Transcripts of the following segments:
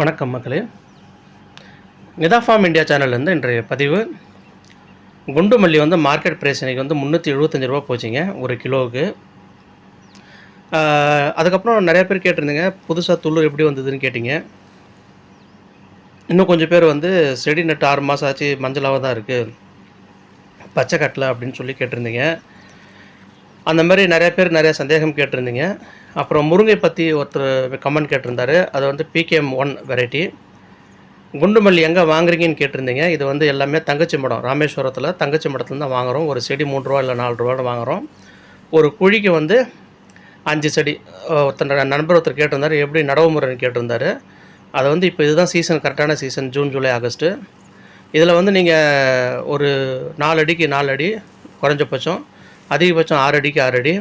வணக்கம் மக்களே. நிதாஃபார்ம் இந்தியா சேனல்லேருந்து இன்றைய பதிவு. குண்டு மல்லி வந்து மார்க்கெட் ப்ரைஸ் இன்றைக்கி வந்து முந்நூற்றி எழுபத்தஞ்சி ரூபா போச்சுங்க ஒரு கிலோவுக்கு. அதுக்கப்புறம் நிறைய பேர் கேட்டிருந்தீங்க புதுசாக துள்ளு எப்படி வந்ததுன்னு கேட்டிங்க. இன்னும் கொஞ்சம் பேர் வந்து செடி நட்டு ஆறு மாதம் ஆச்சு மஞ்சளாக தான் இருக்குது பச்சை கட்டலை அப்படின்னு சொல்லி கேட்டிருந்தீங்க. அந்த மாதிரி நிறைய பேர் நிறைய சந்தேகம் கேட்டிருந்தீங்க. அப்புறம் முருங்கை பற்றி ஒருத்தர் கமெண்ட் கேட்டிருந்தாரு. அது வந்து பிகேஎம் ஒன் வெரைட்டி குண்டுமல்லி எங்கே வாங்குறீங்கன்னு கேட்டிருந்தீங்க. இது வந்து எல்லாமே தங்கச்சி மடம் ராமேஸ்வரத்தில் தங்கச்சி மடத்துலேருந்து தான் வாங்குகிறோம் ஒரு செடி மூணு ரூபா இல்லை நாலு ரூபான்னு வாங்குகிறோம் ஒரு குழிக்கு வந்து அஞ்சு செடி அஹ் ஒருத்தர் நண்பர் ஒருத்தர் கேட்டிருந்தாரு. எப்படி நடவு முறைன்னு கேட்டிருந்தாரு. அது வந்து இப்போ இதுதான் சீசன் கரெக்டான சீசன் ஜூன் ஜூலை ஆகஸ்ட்டு இதில் வந்து நீங்கள் ஒரு நாலு அடிக்கு நாலு அடி குறைஞ்சபட்சம். அதிகபட்சம் ஆறு அடிக்கு ஆறு அடி.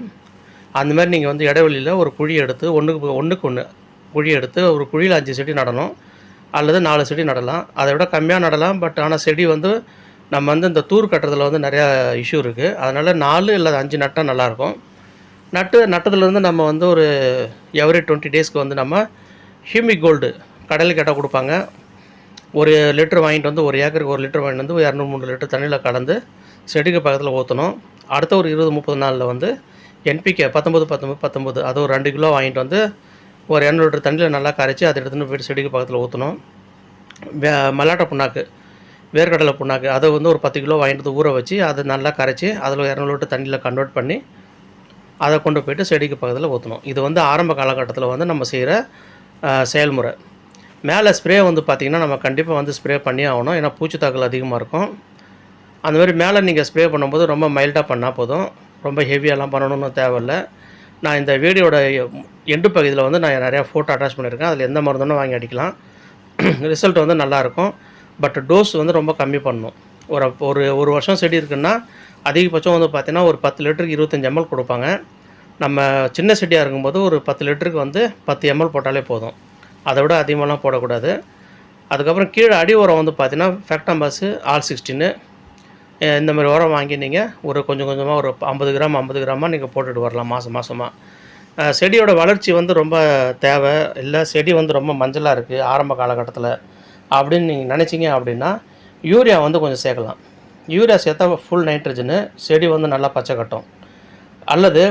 அந்த மாதிரி நீங்கள் வந்து இடைவெளியில் ஒரு குழி எடுத்து ஒன்றுக்கு ஒன்றுக்கு ஒன்று குழி எடுத்து ஒரு குழியில் அஞ்சு செடி நடணும். அல்லது நாலு செடி நடலாம். அதை விட கம்மியாக நடலாம். பட் ஆனால் செடி வந்து நம்ம வந்து இந்த தூர் கட்டுறதுல வந்து நிறையா இஷ்யூ இருக்குது அதனால் நாலு இல்லை அஞ்சு நட்டால் நல்லாயிருக்கும் நட்டு நட்டதுலேருந்து நம்ம வந்து ஒரு எவ்ரி டுவெண்ட்டி டேஸ்க்கு வந்து நம்ம ஹியூமிக் கோல்டு கடையில் கேட்டால் கொடுப்பாங்க. ஒரு லிட்டர் வாங்கிட்டு வந்து ஒரு ஏக்கருக்கு ஒரு லிட்டர் வாங்கிட்டு வந்து இரநூறு மூணு லிட்டர் தண்ணியில் கலந்து செடிக்கு பக்கத்தில் ஊற்றணும் அடுத்த ஒரு இருபது முப்பது நாளில் வந்து என்பிகே பத்தொம்பது பத்தொம்பது பத்தொம்பது அது ஒரு ரெண்டு கிலோ வாங்கிட்டு வந்து ஒரு இரநூறு லிட்டர் தண்ணியில் நல்லா கரைச்சி அதை எடுத்துன்னு போயிட்டு செடிக்கு பக்கத்தில் ஊற்றணும் வே மல்லாட்டை புண்ணாக்கு வேர்க்கடலை புண்ணாக்கு அதை வந்து ஒரு பத்து கிலோ வாங்கிட்டு வந்து ஊற வச்சு அதை நல்லா கரைச்சி அதில் இரநூறு லிட்டர் தண்ணியில் கன்வெர்ட் பண்ணி அதை கொண்டு போயிட்டு செடிக்கு பக்கத்தில் ஊற்றணும் இது வந்து ஆரம்ப காலகட்டத்தில் வந்து நம்ம செய்கிற செயல்முறை. மேலே ஸ்ப்ரே வந்து பார்த்திங்கன்னா நம்ம கண்டிப்பாக வந்து ஸ்ப்ரே பண்ணி ஆகணும். ஏன்னா பூச்சி தாக்கல் அதிகமாக இருக்கும். அந்த மாதிரி மேலே நீங்கள் ஸ்ப்ரே பண்ணும்போது ரொம்ப மைல்டாக பண்ணால் போதும். ரொம்ப ஹெவியாலாம் பண்ணணும்னு தேவையில்ல. நான் இந்த வீடியோட எண்டு பகுதியில் வந்து நான் நிறையா ஃபோட்டோ அட்டாச் பண்ணியிருக்கேன். அதில் எந்த மருந்துன்னு வாங்கி அடிக்கலாம். ரிசல்ட் வந்து நல்லாயிருக்கும் பட் டோஸ் வந்து ரொம்ப கம்மி பண்ணணும். ஒரு ஒரு ஒரு வருஷம் செடி இருக்குன்னா அதிகபட்சம் வந்து பார்த்திங்கன்னா ஒரு பத்து லிட்டருக்கு இருபத்தஞ்சி எம்எல் கொடுப்பாங்க. நம்ம சின்ன செடியாக இருக்கும்போது ஒரு பத்து லிட்டருக்கு வந்து பத்து எம்எல் போட்டாலே போதும். அதை விட அதிகமாகலாம் போடக்கூடாது. அதுக்கப்புறம் கீழே அடி உரம் வந்து பார்த்தீங்கன்னா ஃபேக்டாம்பாஸு ஆல் சிக்ஸ்டின்னு இந்த மாதிரி உரம் வாங்கி நீங்கள் ஒரு கொஞ்சம் கொஞ்சமாக ஒரு ஐம்பது கிராம் ஐம்பது கிராமாக நீங்கள் போட்டுட்டு வரலாம் மாதம் மாதமாக செடியோட வளர்ச்சி வந்து ரொம்ப தேவை. இல்லை செடி வந்து ரொம்ப மஞ்சளாக இருக்குது ஆரம்ப காலகட்டத்தில் அப்படின்னு நீங்கள் நினச்சிங்க அப்படின்னா யூரியா வந்து கொஞ்சம் சேர்க்கலாம். யூரியா சேர்த்தா ஃபுல் நைட்ரஜனு செடி வந்து நல்லா பச்சை கட்டும். அல்லது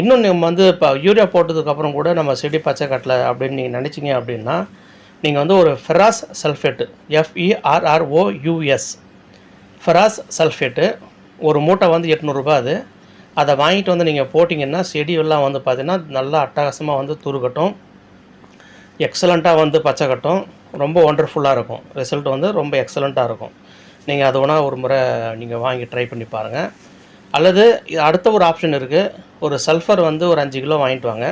இன்னும் நம்ம வந்து இப்போ யூரியா போட்டதுக்கப்புறம் கூட நம்ம செடி பச்சை கட்டலை அப்படின்னு நீங்கள் நினச்சிங்க அப்படின்னா நீங்கள் வந்து ஒரு ferrous sulphate F E R R O U S ferrous sulphate ஒரு மூட்டை வந்து எட்நூறுபா அது. அதை வாங்கிட்டு வந்து நீங்கள் போட்டிங்கன்னா செடியெல்லாம் வந்து பார்த்தீங்கன்னா நல்லா அட்டகாசமாக வந்து துருக்கட்டும் எக்ஸலண்ட்டாக வந்து பச்சை கட்டும். ரொம்ப ஒண்டர்ஃபுல்லாக இருக்கும். ரிசல்ட் வந்து ரொம்ப எக்ஸலண்ட்டாக இருக்கும். நீங்கள் அது வேணால் ஒரு முறை நீங்கள் வாங்கி ட்ரை பண்ணி பாருங்கள் அல்லது அடுத்த ஒரு ஆப்ஷன் இருக்குது ஒரு சல்ஃபர் வந்து ஒரு அஞ்சு கிலோ வாங்கிட்டு வாங்க.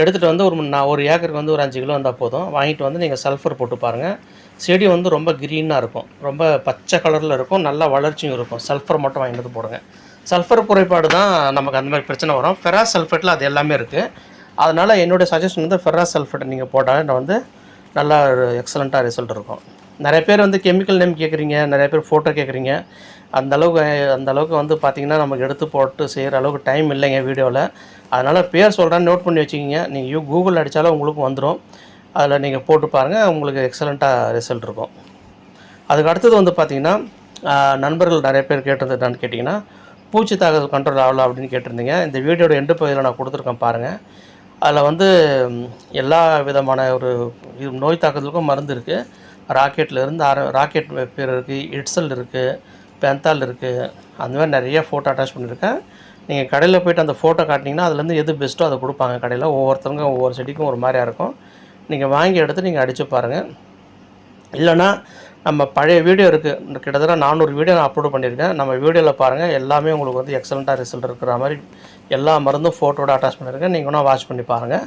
எடுத்துகிட்டு வந்து ஒரு நான் ஒரு ஏக்கருக்கு வந்து ஒரு அஞ்சு கிலோ வந்தால் போதும். வாங்கிட்டு வந்து நீங்கள் சல்ஃபர் போட்டு பாருங்கள் செடி வந்து ரொம்ப க்ரீனாக இருக்கும். ரொம்ப பச்சை கலரில் இருக்கும். நல்ல வளர்ச்சியும் இருக்கும். சல்ஃபர் மட்டும் வாங்கிட்டு வந்து போடுங்க. சல்ஃபர் குறைபாடு தான் நமக்கு அந்த மாதிரி பிரச்சனை வரும். ஃபெரா சல்ஃபேட்டில் அது எல்லாமே இருக்குது அதனால் என்னுடைய சஜஷன் வந்து ஃபெரா சல்ஃபேட் நீங்கள் போட்டால் வந்து நல்லா ஒரு எக்ஸலண்ட்டாக ரிசல்ட் இருக்கும். நிறைய பேர் வந்து கெமிக்கல் நேம் கேட்குறீங்க நிறைய பேர் ஃபோட்டோ கேட்குறீங்க அந்த அளவுக்கு அந்த அளவுக்கு வந்து பார்த்திங்கன்னா நமக்கு எடுத்து போட்டு செய்கிற அளவுக்கு டைம் இல்லைங்க வீடியோவில் அதனால் பேர் சொல்கிறேன் நோட் பண்ணி வச்சுக்கிங்க. நீங்கள் யூ கூகுள் அடித்தாலும் உங்களுக்கு வந்துடும் அதில் நீங்கள் போட்டு பாருங்கள் உங்களுக்கு எக்ஸலண்ட்டாக ரிசல்ட் இருக்கும். அதுக்கு அடுத்தது வந்து பார்த்திங்கன்னா நண்பர்கள் நிறைய பேர் கேட்டது என்னன்னு கேட்டிங்கன்னா பூச்சி தாக்குதல் கண்ட்ரோல் ஆகலாம் அப்படின்னு கேட்டிருந்தீங்க. இந்த வீடியோட எண்டு பகுதியில் நான் கொடுத்துருக்கேன் பாருங்கள். அதில் வந்து எல்லா விதமான ஒரு இது நோய் தாக்குதலுக்கும் மருந்து இருக்குது ராக்கெட்டில் இருந்து ஆர ராக்கெட் பேர் இருக்குது இட்ஸல் இருக்குது பென்தால் இருக்குது அந்த மாதிரி நிறைய ஃபோட்டோ அட்டாச் பண்ணியிருக்கேன். நீங்கள் கடையில் போய்ட்டு அந்த ஃபோட்டோ காட்டினீங்கன்னா அதுலேருந்து எது பெஸ்ட்டோ அதை கொடுப்பாங்க கடையில். ஒவ்வொருத்தவங்க ஒவ்வொரு செடிக்கும் ஒரு மாதிரியாக இருக்கும். நீங்கள் வாங்கி எடுத்து நீங்கள் அடித்து பாருங்கள் இல்லைன்னா நம்ம பழைய வீடியோ இருக்குது கிட்டத்தட்ட நானூறு வீடியோ நான் அப்லோட் பண்ணியிருக்கேன். நம்ம வீடியோவில் பாருங்கள் எல்லாமே உங்களுக்கு வந்து எக்ஸலண்ட்டாக ரிசல்ட் இருக்கிற மாதிரி எல்லா மருந்தும் ஃபோட்டோட அட்டாச் பண்ணியிருக்கேன். நீங்கள் வேணால் வாட்ச் பண்ணி பாருங்கள்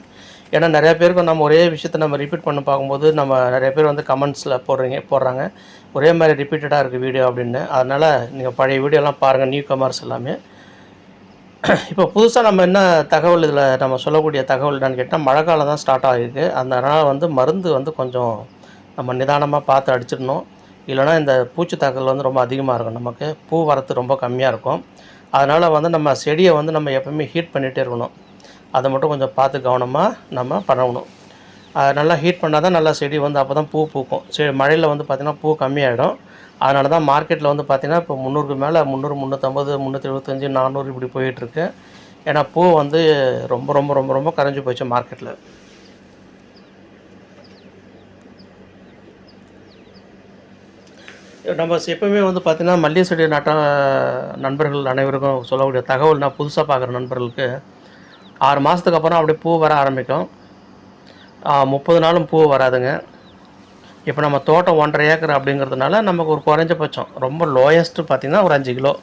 ஏன்னா நிறைய பேருக்கு நம்ம ஒரே விஷயத்தை நம்ம ரிப்பீட் பண்ணி பார்க்கும்போது நம்ம நிறைய பேர் வந்து கமெண்ட்ஸில் போடுறீங்க போடுறாங்க. ஒரே மாதிரி ரிப்பீட்டடாக இருக்குது வீடியோ அப்படின்னு. அதனால் நீங்கள் பழைய வீடியோலாம் பாருங்கள் நியூ கமர்ஸ் எல்லாமே. இப்போ புதுசாக நம்ம என்ன தகவல் இதில் நம்ம சொல்லக்கூடிய தகவல் என்னன்னு கேட்டால் மழை காலம் தான் ஸ்டார்ட் ஆகிருக்கு அதனால் வந்து மருந்து வந்து கொஞ்சம் நம்ம நிதானமாக பார்த்து அடிச்சிடணும். இல்லைன்னா இந்த பூச்சி தாக்கல் வந்து ரொம்ப அதிகமாக இருக்கும். நமக்கு பூ வரத்து ரொம்ப கம்மியாக இருக்கும். அதனால் வந்து நம்ம செடியை வந்து நம்ம எப்பவுமே ஹீட் பண்ணிகிட்டே இருக்கணும். அதை மட்டும் கொஞ்சம் பார்த்து கவனமாக நம்ம பண்ணணும். அது நல்லா ஹீட் பண்ணால் தான் நல்லா செடி வந்து அப்போ தான் பூ பூக்கும். செடி மழையில் வந்து பார்த்திங்கன்னா பூ கம்மியாயிடும். அதனால தான் மார்க்கெட்டில் வந்து பார்த்திங்கன்னா இப்போ முந்நூறுக்கு மேலே முந்நூறு முந்நூற்றம்பது முந்நூற்றி எழுபத்தஞ்சி நானூறு இப்படி போயிட்டுருக்கு. ஏன்னா பூ வந்து ரொம்ப ரொம்ப ரொம்ப ரொம்ப கரைஞ்சி போச்சு மார்க்கெட்டில் நம்ம எப்பவுமே வந்து பார்த்திங்கன்னா மல்லிகை செடி நட்ட நண்பர்கள் அனைவருக்கும் சொல்லக்கூடிய தகவல் நான் புதுசாக பார்க்குற நண்பர்களுக்கு ஆறு மாதத்துக்கு அப்புறம் அப்படியே பூ வர ஆரம்பிக்கும். முப்பது நாளும் பூ வராதுங்க. இப்போ நம்ம தோட்டம் ஒன்றரை ஏக்கர் அப்படிங்கிறதுனால நமக்கு ஒரு குறைஞ்சபட்சம். ரொம்ப லோயஸ்ட்டு பார்த்திங்கன்னா ஒரு அஞ்சு கிலோ.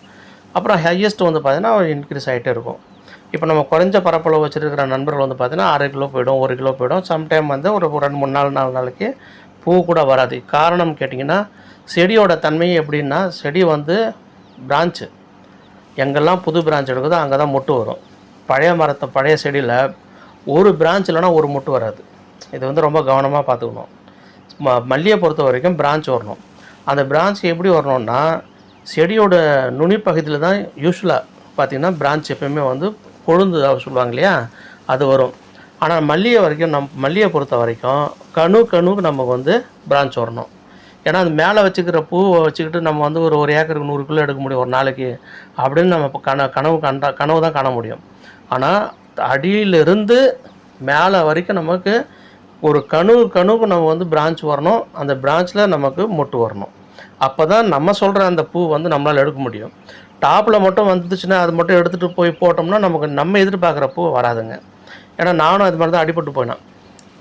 அப்புறம் ஹையஸ்ட் வந்து பார்த்திங்கன்னா இன்க்ரீஸ் ஆகிட்டே இருக்கும். இப்போ நம்ம குறைஞ்ச பரப்பளவு வச்சுருக்கிற நண்பர்கள் வந்து பார்த்திங்கன்னா அரை கிலோ போயிடும் ஒரு கிலோ போயிடும். சம்டைம் வந்து ஒரு ரெண்டு மூணு நாலு நாலு நாளைக்கு பூ கூட வராது. காரணம் கேட்டிங்கன்னா செடியோட தன்மை எப்படின்னா செடி வந்து பிரான்ச்சு எங்கெல்லாம் புது பிரான்ச் எடுக்குதோ அங்கே தான் மொட்டு வரும். பழைய மரத்தை பழைய செடியில் ஒரு பிரான்ச் இல்லைன்னா ஒரு மொட்டு வராது. இது வந்து ரொம்ப கவனமாக பார்த்துக்கணும். ம மல்லியை பொறுத்த வரைக்கும் பிரான்ச் வரணும். அந்த பிரான்ச் எப்படி வரணும்னா செடியோட நுனி பகுதியில் தான் யூஸ்வலாக பார்த்திங்கன்னா பிரான்ச் எப்பயுமே வந்து கொழுந்து சொல்லுவாங்க இல்லையா? அது வரும். ஆனால் மல்லிகை வரைக்கும் நம் மல்லியை பொறுத்த வரைக்கும் கணு கணுக்கு நமக்கு வந்து பிரான்ச் வரணும். ஏன்னா அது மேலே வச்சுக்கிற பூவை வச்சுக்கிட்டு நம்ம வந்து ஒரு ஒரு ஏக்கருக்கு நூறு கிலோ எடுக்க முடியும் ஒரு நாளைக்கு அப்படின்னு நம்ம இப்போ கன கனவு கண்டா கனவு தான் காண முடியும். ஆனால் அடியிலிருந்து மேலே வரைக்கும் நமக்கு ஒரு கணு கணுக்கு நம்ம வந்து பிரான்ச் வரணும். அந்த பிரான்ச்சில் நமக்கு மொட்டு வரணும். அப்போ தான் நம்ம சொல்கிற அந்த பூ வந்து நம்மளால் எடுக்க முடியும். டாப்பில் மட்டும் வந்துச்சுன்னா அது மட்டும் எடுத்துகிட்டு போய் போட்டோம்னா நமக்கு நம்ம எதிர்பார்க்குற பூ வராதுங்க. ஏன்னா நானும் அது மாதிரி தான் அடிபட்டு போயினேன்.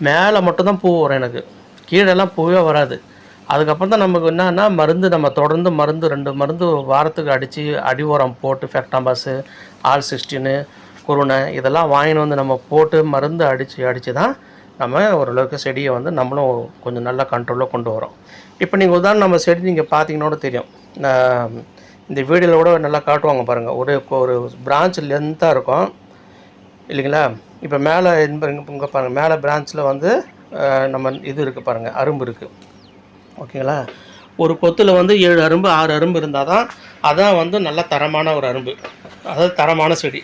மேலே மட்டும்தான் பூ வரும் எனக்கு. கீழெல்லாம் பூவே வராது. அதுக்கப்புறம் தான் நமக்கு என்னன்னா மருந்து நம்ம தொடர்ந்து மருந்து ரெண்டு மருந்து வாரத்துக்கு அடித்து அடி உரம் போட்டு ஃபெக்டாம்பாஸு ஆல் சிக்ஸ்டீனு குருணை இதெல்லாம் வாங்கின்னு வந்து நம்ம போட்டு மருந்து அடித்து அடித்து தான் நம்ம ஓரளவுக்கு செடியை வந்து நம்மளும் கொஞ்சம் நல்லா கண்ட்ரோலாக கொண்டு வரோம். இப்போ நீங்கள் உதாரணம் நம்ம செடி நீங்கள் பார்த்தீங்கன்னா தெரியும். இந்த வீடியோவில் கூட நல்லா காட்டுவாங்க பாருங்கள் ஒரு ஒரு பிரான்ச் லென்த்தாக இருக்கும். இல்லைங்களா? இப்போ மேலே இங்கே பாருங்கள் மேலே பிரான்ச்சில் வந்து நம்ம இது இருக்குது பாருங்கள் அரும்பு இருக்குது ஓகேங்களா? ஒரு கொத்தில் வந்து ஏழு அரும்பு ஆறு அரும்பு இருந்தால் தான் அதான் வந்து நல்ல தரமான ஒரு அரும்பு. அதாவது தரமான செடி.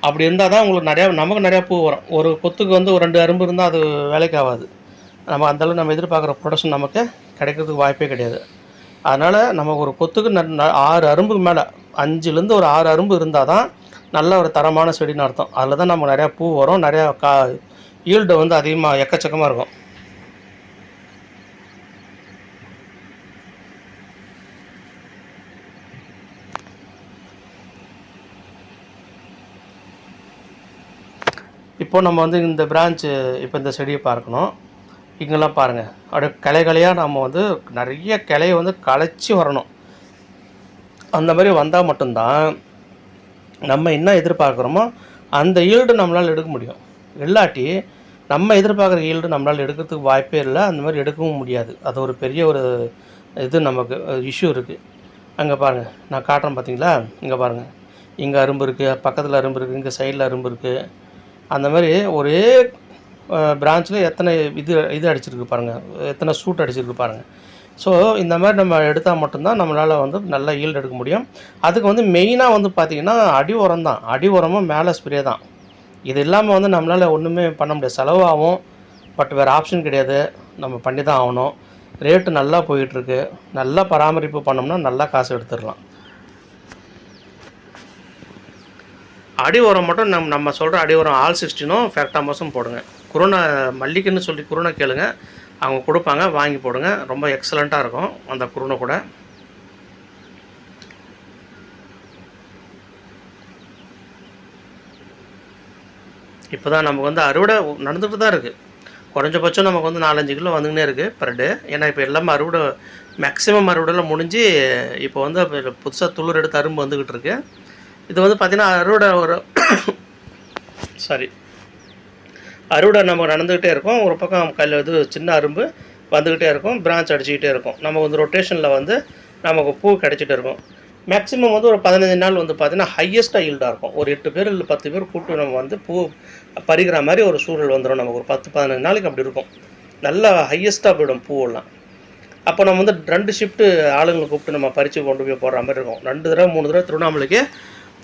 அப்படி இருந்தால் தான் உங்களுக்கு நிறையா நமக்கு நிறையா பூ வரும். ஒரு கொத்துக்கு வந்து ஒரு ரெண்டு அரும்பு இருந்தால் அது வேலைக்கு ஆகாது நம்ம அந்தளவு நம்ம எதிர்பார்க்குற ப்ரொடக்ஷன் நமக்கு கிடைக்கிறதுக்கு வாய்ப்பே கிடையாது. அதனால் நம்ம ஒரு கொத்துக்கு ந- ந- ஆறு அரும்புக்கு மேலே அஞ்சுலேருந்து ஒரு ஆறு அரும்பு இருந்தால் தான் நல்ல ஒரு தரமான செடின்னு அர்த்தம். அதில் தான் நமக்கு நிறையா பூ வரும். நிறையா கா ஈல்டு வந்து அதிகமாக எக்கச்சக்கமாக இருக்கும். இப்போ நம்ம வந்து இந்த பிரான்ச்சு இப்போ இந்த செடியை பார்க்கணும். இங்கெல்லாம் பாருங்கள் அப்படியே கிளைகளையாக நம்ம வந்து நிறைய கிளையை வந்து களைச்சி வரணும். அந்த மாதிரி வந்தால் மட்டும்தான் நம்ம என்ன எதிர்பார்க்குறோமோ அந்த ஈல்டு நம்மளால் எடுக்க முடியும். இல்லாட்டி நம்ம எதிர்பார்க்குற ஈல்டு நம்மளால் எடுக்கிறதுக்கு வாய்ப்பே இல்லை. அந்த மாதிரி எடுக்கவும் முடியாது. அது ஒரு பெரிய ஒரு இது நமக்கு இஷ்யூ இருக்குது அங்கே பாருங்கள் நான் காட்டுறேன் பார்த்தீங்களா இங்கே பாருங்கள் இங்கே அரும்பு இருக்குது பக்கத்தில் அரும்பு இருக்குது இங்கே சைடில் அரும்பு இருக்குது அந்த மாதிரி ஒரே பிரான்ச்சில் எத்தனை இது இது அடிச்சிருக்கு பாருங்கள் எத்தனை சூட் அடிச்சிருக்கு பாருங்கள் ஸோ இந்த மாதிரி நம்ம எடுத்தால் மட்டும்தான் நம்மளால் வந்து நல்ல ஈல்டு எடுக்க முடியும். அதுக்கு வந்து மெயினாக வந்து பார்த்திங்கன்னா அடி உரம் தான். அடி உரமும் மேலே ஸ்ப்ரே தான். இது இல்லாமல் வந்து நம்மளால் ஒன்றுமே பண்ண முடியாது. செலவாகும். பட் வேறு ஆப்ஷன் கிடையாது. நம்ம பண்ணி தான் ஆகணும். ரேட்டு நல்லா போயிட்டுருக்கு நல்லா பராமரிப்பு பண்ணோம்னா நல்லா காசு எடுத்துடலாம். அடி உரம் மட்டும் நம் நம்ம சொல்கிற அடி உரம் ஆல் சிக்ஸ்டினும் மாதம் போடுங்க. குருணை மல்லிகைன்னு சொல்லி குருணை கேளுங்க. அவங்க கொடுப்பாங்க வாங்கி போடுங்க. ரொம்ப எக்ஸலண்ட்டாக இருக்கும் அந்த குருணை கூட. இப்போ தான் நமக்கு வந்து அறுவடை நடந்துகிட்டு தான் இருக்குது குறைஞ்சபட்சம் நமக்கு வந்து நாலஞ்சு கிலோ வந்துக்கினே இருக்குது பர் டே ஏன்னா இப்போ எல்லாமே அறுவடை மேக்ஸிமம் அறுவடைலாம் முடிஞ்சு இப்போ வந்து புதுசாக துளிர் எடுத்து அரும்பு வந்துக்கிட்டு இருக்குது இது வந்து பார்த்திங்கன்னா அறுவடை ஒரு சாரி அறுவடை நம்ம நடந்துக்கிட்டே இருக்கும். ஒரு பக்கம் கல் இது சின்ன அரும்பு வந்துக்கிட்டே இருக்கும். பிரான்ச் அடிச்சுக்கிட்டே இருக்கும். நம்ம வந்து ரொட்டேஷனில் வந்து நமக்கு பூ கிடச்சிட்டு இருக்கும். மேக்ஸிமம் வந்து ஒரு பதினஞ்சு நாள் வந்து பார்த்தீங்கன்னா ஹையஸ்ட்டாக ஈல்டாக இருக்கும். ஒரு எட்டு பேர் இல்லை பத்து பேர் கூப்பிட்டு நம்ம வந்து பூ பறிக்கிற மாதிரி ஒரு சூழல் வந்துடும் நமக்கு. ஒரு பத்து பதினஞ்சு நாளைக்கு அப்படி இருக்கும். நல்லா ஹையஸ்ட்டாக போயிடும் பூவெல்லாம். அப்போ நம்ம வந்து ரெண்டு ஷிஃப்ட்டு ஆளுங்களை கூப்பிட்டு நம்ம பறித்து கொண்டு போய் போடுற மாதிரி இருக்கும். ரெண்டு தடவை மூணு தடவை திருவண்ணாமலைக்கு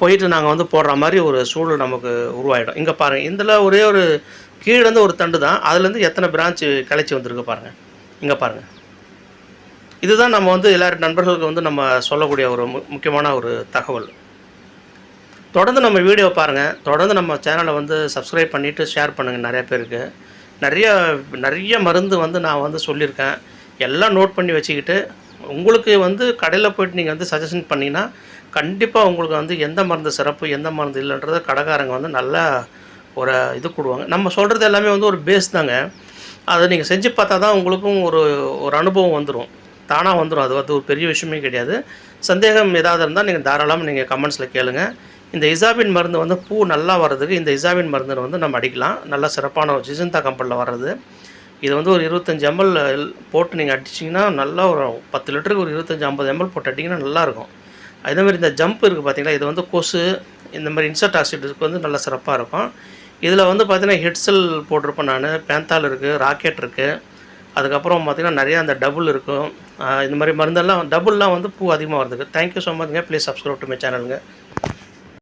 போயிட்டு நாங்கள் வந்து போடுற மாதிரி ஒரு சூழல் நமக்கு உருவாயிடும். இங்கே பாருங்கள் இதில் ஒரே ஒரு கீழேருந்து ஒரு தண்டு தான் அதுலேருந்து எத்தனை பிரான்ச்சு கிளச்சி வந்திருக்கு பாருங்கள் இங்கே பாருங்கள் இதுதான் நம்ம வந்து எல்லாரும் நண்பர்களுக்கு வந்து நம்ம சொல்லக்கூடிய ஒரு முக்கியமான ஒரு தகவல். தொடர்ந்து நம்ம வீடியோ பாருங்கள் தொடர்ந்து நம்ம சேனலை வந்து சப்ஸ்கிரைப் பண்ணிவிட்டு ஷேர் பண்ணுங்கள் நிறைய பேருக்கு. நிறைய நிறைய மருந்து வந்து நான் வந்து சொல்லியிருக்கேன். எல்லாம் நோட் பண்ணி வச்சுக்கிட்டு உங்களுக்கு வந்து கடையில் போயிட்டு நீங்கள் வந்து சஜஷன் பண்ணிங்கன்னா கண்டிப்பாக உங்களுக்கு வந்து எந்த மருந்து சிறப்பு எந்த மருந்து இல்லைன்றத கடைக்காரங்க வந்து நல்லா ஒரு இது கொடுவாங்க. நம்ம சொல்கிறது எல்லாமே வந்து ஒரு பேஸ் தாங்க. அதை நீங்கள் செஞ்சு பார்த்தா தான் உங்களுக்கும் ஒரு ஒரு அனுபவம் வந்துடும் தானாக வந்துடும் அது வந்து ஒரு பெரிய விஷயமே கிடையாது. சந்தேகம் ஏதாவது இருந்தால் நீங்கள் தாராளமாக நீங்கள் கமெண்ட்ஸில் கேளுங்கள் இந்த இசாபின் மருந்து வந்து பூ நல்லா வர்றதுக்கு இந்த இசாபின் மருந்து வந்து நம்ம அடிக்கலாம். நல்ல சிறப்பான ஒரு ஜிசந்தா கம்பெனியில் வர்றது. இது வந்து ஒரு இருபத்தஞ்சி எம்எல் போட்டு நீங்கள் அடிச்சிங்கன்னா நல்லா ஒரு பத்து லிட்டருக்கு ஒரு இருபத்தஞ்சி ஐம்பது எம்எல் போட்டு அடிங்கன்னா நல்லாயிருக்கும் அதே மாதிரி இந்த ஜம்ப் இருக்குது பார்த்தீங்களா இது வந்து கொசு இந்த மாதிரி இன்சர்ட் ஆசிட்டுக்கு வந்து நல்லா சிறப்பாக இருக்கும். இதில் வந்து பார்த்தீங்கன்னா ஹெட்செல் போட்டிருப்பேன் நான் பேந்தால் இருக்குது ராக்கெட் இருக்குது அதுக்கப்புறம் பார்த்தீங்கன்னா நிறையா அந்த டபுள் இருக்கும் இந்த மாதிரி மருந்தெல்லாம் டபுள்லாம் வந்து பூ அதிகமாக வருதுக்கு தேங்க்யூ ஸோ மச்ங்க ப்ளீஸ் சப்ஸ்கிரைப் டு மை சேனலுங்க